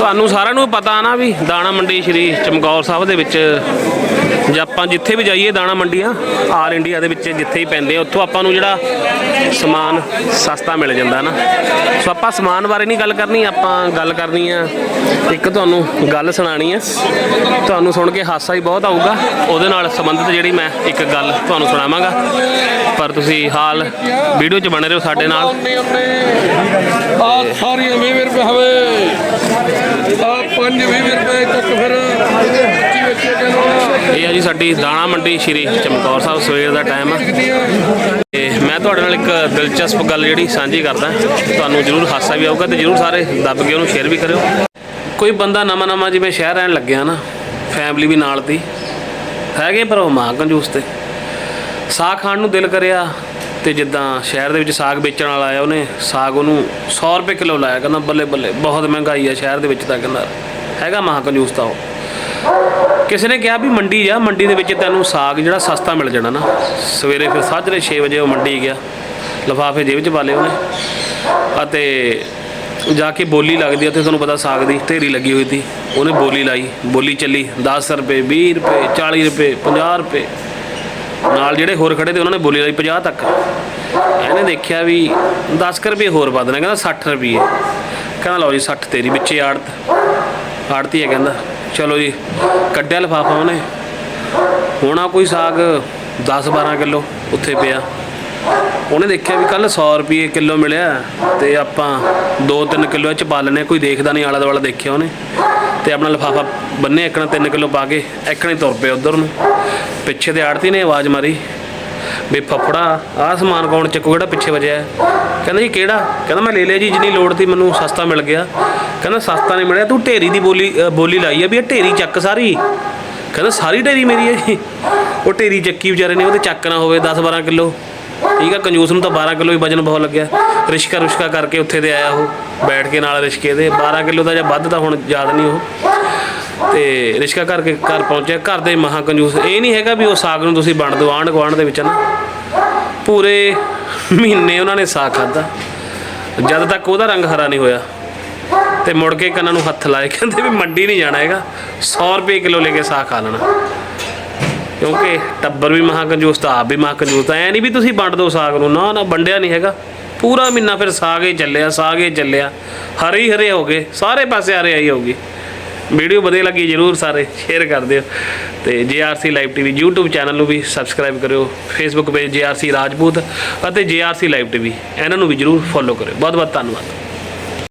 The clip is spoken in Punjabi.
ਤੁਹਾਨੂੰ ਸਾਰਿਆਂ ਨੂੰ ਪਤਾ ਨਾ ਵੀ ਦਾਣਾ ਮੰਡੀ ਸ਼੍ਰੀ ਚਮਕੌਰ ਸਾਹਿਬ ਦੇ ਵਿੱਚ ਜੇ ਆਪਾਂ ਜਿੱਥੇ ਵੀ ਜਾਈਏ ਦਾਣਾ ਮੰਡੀਆਂ ਆਲ ਇੰਡੀਆ ਦੇ ਵਿੱਚ ਜਿੱਥੇ ਹੀ ਪੈਂਦੇ ਆ, ਉੱਥੋਂ ਆਪਾਂ ਨੂੰ ਜਿਹੜਾ ਸਮਾਨ ਸਸਤਾ ਮਿਲ ਜਾਂਦਾ ਨਾ। ਸੋ ਆਪਾਂ ਸਮਾਨ ਬਾਰੇ ਨਹੀਂ ਗੱਲ ਕਰਨੀ, ਆਪਾਂ ਗੱਲ ਕਰਨੀ ਆ। ਇੱਕ ਤੁਹਾਨੂੰ ਗੱਲ ਸੁਣਾਣੀ ਆ। ਤੁਹਾਨੂੰ ਸੁਣ ਕੇ ਹਾਸਾ ਹੀ ਬਹੁਤ ਆਊਗਾ। ਉਹਦੇ ਨਾਲ ਸੰਬੰਧਿਤ ਜਿਹੜੀ ਮੈਂ ਇੱਕ ਗੱਲ ਤੁਹਾਨੂੰ ਸੁਣਾਵਾਂਗਾ। ਪਰ ਤੁਸੀਂ ਹਾਲ ਵੀਡੀਓ 'ਚ ਬਣੇ ਰਹੋ ਸਾਡੇ ਨਾਲ ਆ ਸਾਰੀਆਂ 20 ਰੁਪਏ ਹਵੇ ਆ 5 20 ਰੁਪਏ ਚੱਕ ਫਿਰ 25 ਵਿੱਚ ਕਿਲੋ ਇਹ ਆ ਜੀ, ਸਾਡੀ ਦਾਣਾ ਮੰਡੀ ਸ਼੍ਰੀ ਚਮਕੌਰ ਸਾਹਿਬ ਸਵੇਰ ਦਾ ਟਾਈਮ ਆ। ਤੇ ਮੈਂ ਤੁਹਾਡੇ ਨਾਲ ਇੱਕ ਦਿਲਚਸਪ ਗੱਲ ਜਿਹੜੀ ਸਾਂਝੀ ਕਰਦਾ। ਤੁਹਾਨੂੰ ਜਰੂਰ ਹਾਸਾ ਵੀ ਆਊਗਾ ਤੇ ਜਰੂਰ ਸਾਰੇ ਦੱਬ ਕੇ ਉਹਨੂੰ ਸ਼ੇਅਰ ਵੀ ਕਰਿਓ। ਕੋਈ ਬੰਦਾ ਨਵਾਂ ਨਵਾਂ ਜਿਵੇਂ ਸ਼ਹਿਰ ਰਹਿਣ ਲੱਗਿਆ ਨਾ ਫੈਮਿਲੀ ਵੀ ਨਾਲ ਦੀ, ਹੈਗੇ ਪਰ ਉਹ ਮਾਂ ਕੰਜੂਸ ਤੇ। ਸਾਗ ਖਾਣ ਨੂੰ ਦਿਲ ਕਰਿਆ ਤੇ ਜਿੱਦਾਂ ਸ਼ਹਿਰ ਦੇ ਵਿੱਚ ਸਾਗ ਵੇਚਣ ਵਾਲਾ ਆਇਆ ਉਹਨੇ, ਸਾਗ ਉਹਨੂੰ 100 ਰੁਪਏ ਕਿਲੋ ਲਾਇਆ, ਕਹਿੰਦਾ ਬੱਲੇ ਬੱਲੇ, ਬਹੁਤ ਮਹਿੰਗਾਈ ਆ ਸ਼ਹਿਰ ਦੇ ਵਿੱਚ ਤਾਂ ਕਹਿੰਦਾ। ਹੈਗਾ ਮਹਾ ਕੰਜੂਸ ਤਾਂ ਉਹ। ਕਿਸੇ ਨੇ ਕਿਹਾ ਵੀ ਮੰਡੀ ਆ ਮੰਡੀ ਦੇ ਵਿੱਚ ਤੈਨੂੰ ਸਾਗ ਜਿਹੜਾ ਸਸਤਾ ਮਿਲ ਜਾਣਾ ਨਾ। ਸਵੇਰੇ ਫਿਰ ਸਾਜਰੇ 6 ਵਜੇ ਉਹ ਮੰਡੀ ਗਿਆ। ਲਫਾਫੇ ਜੇਬ 'ਚ ਪਾ ਲਏ ਉਹਨੇ। ਅਤੇ ਜਾ ਕੇ ਬੋਲੀ ਲੱਗਦੀ ਉੱਥੇ ਤੁਹਾਨੂੰ ਪਤਾ ਸਾਗ ਦੀ ਢੇਰੀ ਲੱਗੀ ਹੋਈ ਸੀ। ਉਹਨੇ ਬੋਲੀ ਲਾਈ। ਬੋਲੀ ਚੱਲੀ 10 ਰੁਪਏ 20 ਰੁਪਏ 40 ਰੁਪਏ 50 ਰੁਪਏ। ਨਾਲ ਜਿਹੜੇ ਹੋਰ ਖੜੇ ਤੇ ਉਹਨਾਂ ਨੇ ਬੋਲੀ ਲਾਈ 50 ਤੱਕ। ਇਹਨੇ ਦੇਖਿਆ ਵੀ 10 ਕੁ ਰੁਪਏ ਹੋਰ ਪਾ ਦੇਣਾ, ਕਹਿੰਦਾ 60 ਰੁਪਏ। ਕਹਿੰਦਾ ਲਓ ਜੀ 60 ਤੇਰੀ, ਵਿੱਚੇ ਆੜਤ। ਆੜਤੀ ਹੈ ਕਹਿੰਦਾ। ਚਲੋ ਜੀ, ਕੱਢਿਆ ਲਫਾਫਾ ਉਹਨੇ। ਹੋਣਾ ਕੋਈ ਸਾਗ 10 12 ਕਿਲੋ ਉੱਥੇ ਪਿਆ। ਉਹਨੇ ਦੇਖਿਆ ਵੀ ਕੱਲ 100 ਰੁਪਏ ਕਿਲੋ ਮਿਲਿਆ ਤੇ ਆਪਾਂ 2-3 ਕਿਲੋ ਇਹ ਚ ਪਾ ਲੈਣੇ ਕੋਈ ਦੇਖਦਾ ਨਹੀਂ, ਆਲਾ ਦੁਆਲਾ ਦੇਖਿਆ ਉਹਨੇ। ਤੇ ਆਪਣਾ ਲਫਾਫਾ ਬੰਨੇ ਇੱਕਣਾ 3 ਕਿਲੋ ਪਾ ਕੇ ਇੱਕਣੇ ਤੁਰ ਪਏ ਉਧਰ ਨੂੰ। ਪਿੱਛੇ ਤੇ ਆੜਤੀ ਨੇ ਆਵਾਜ਼ ਮਾਰੀ। ਵੀ ਫਫੜਾ, ਆਹ ਸਮਾਨ ਕੌਣ ਚੱਕੂ, ਕਿਹੜਾ ਪਿੱਛੇ ਵਜਿਆ? ਕਹਿੰਦਾ ਜੀ, ਕਿਹੜਾ? ਕਹਿੰਦਾ ਮੈਂ ਲੈ ਲਿਆ ਜੀ, ਜਿੰਨੀ ਲੋੜ ਸੀ ਮੈਨੂੰ ਸਸਤਾ ਮਿਲ ਗਿਆ। ਕਹਿੰਦਾ ਸਸਤਾ ਨਹੀਂ ਮਿਲਿਆ, ਤੂੰ ਢੇਰੀ ਦੀ ਬੋਲੀ ਬੋਲੀ ਲਾਈ ਆ ਵੀ ਇਹ ਢੇਰੀ ਚੱਕ ਸਾਰੀ। ਕਹਿੰਦਾ, ਸਾਰੀ ਢੇਰੀ ਮੇਰੀ ਹੈ ਜੀ। ਉਹ ਢੇਰੀ ਚੱਕੀ ਵਿਚਾਰੇ ਨੇ ਉਹਦੇ ਚੱਕ ਨਾ ਹੋਵੇ 10 12 ਕਿਲੋ। ਠੀਕ ਆ, ਕੰਜੂਸ ਨੂੰ ਤਾਂ 12 ਕਿਲੋ ਹੀ ਵਜਨ ਬਹੁਤ ਲੱਗਿਆ। ਰਿਸ਼ਕਾ ਰੁਸ਼ਕਾ ਕਰਕੇ ਉੱਥੇ ਤੇ ਆਇਆ ਉਹ, ਬੈਠ ਕੇ ਨਾਲ ਰਿਸ਼ਕੇ ਦੇ। 12 ਕਿਲੋ ਦਾ ਜਾਂ ਵੱਧ ਤਾਂ ਹੁਣ ਯਾਦ ਨਹੀਂ ਉਹ। ਤੇ ਰਿਸ਼ਕਾ ਕਰਕੇ ਘਰ ਪਹੁੰਚਿਆ। ਘਰ ਦੇ ਮਹਾ ਕੰਜੂਸ ਇਹ ਨਹੀਂ ਹੈਗਾ ਵੀ ਉਹ ਸਾਗ ਨੂੰ ਤੁਸੀਂ ਵੰਡ ਦਿਓ, ਆਂਢ ਗੁਆਂਢ ਦੇ ਵਿੱਚ ਨਾ। ਪੂਰੇ ਮਹੀਨੇ ਉਹਨਾਂ ਨੇ ਸਾਗ ਖਾਦਾ ਜਦ ਤੱਕ ਉਹਦਾ ਰੰਗ ਹਰਾ ਨਹੀਂ ਹੋਇਆ, ਤੇ ਮੁੜ ਕੇ ਕੰਨਾਂ ਨੂੰ ਹੱਥ ਲਾਏ, ਕਹਿੰਦੇ ਵੀ ਮੰਡੀ ਨਹੀਂ ਜਾਣਾ ਹੈਗਾ 100 ਰੁਪਏ ਕਿਲੋ ਲੈ ਕੇ ਸਾਗ ਖਾ ਲੈਣਾ। ਕਿਉਂਕਿ ਟੱਬਰ ਵੀ ਮਹਾ ਕੰਜੂਸ ਤਾਂ ਆਪ ਵੀ ਮਹਾ ਕੰਜੂਸ ਤਾਂ ਐ ਨਹੀਂ ਵੀ ਤੁਸੀਂ ਵੰਡ ਦਿਓ ਸਾਗ ਨੂੰ। ਨਾ ਨਾ ਵੰਡਿਆ ਨਹੀਂ ਹੈਗਾ। ਪੂਰਾ ਮਹੀਨਾ ਫਿਰ ਸਾਗ ਹੀ ਚੱਲਿਆ, ਸਾਗ ਹੀ ਚੱਲਿਆ। ਹਰੇ ਹੀ ਹਰੇ ਹੋ ਗਏ, ਸਾਰੇ ਪਾਸੇ ਹਰੇ ਆਈ ਹੋਗੀ ਵੀਡੀਓ ਵਧੀਆ ਲੱਗੀ ਜਰੂਰ ਸਾਰੇ ਸ਼ੇਅਰ ਕਰ ਦਿਓ ਤੇ JRC live TV YouTube channel ਨੂੰ ਵੀ ਸਬਸਕ੍ਰਾਈਬ ਕਰਿਓ, Facebook ਪੇਜ JRC ਰਾਜਪੂਤ ਅਤੇ JRC ਲਾਈਵ ਟੀਵੀ ਇਹਨਾਂ ਨੂੰ ਵੀ ਜਰੂਰ ਫੋਲੋ ਕਰਿਓ। ਬਹੁਤ ਬਹੁਤ ਧੰਨਵਾਦ।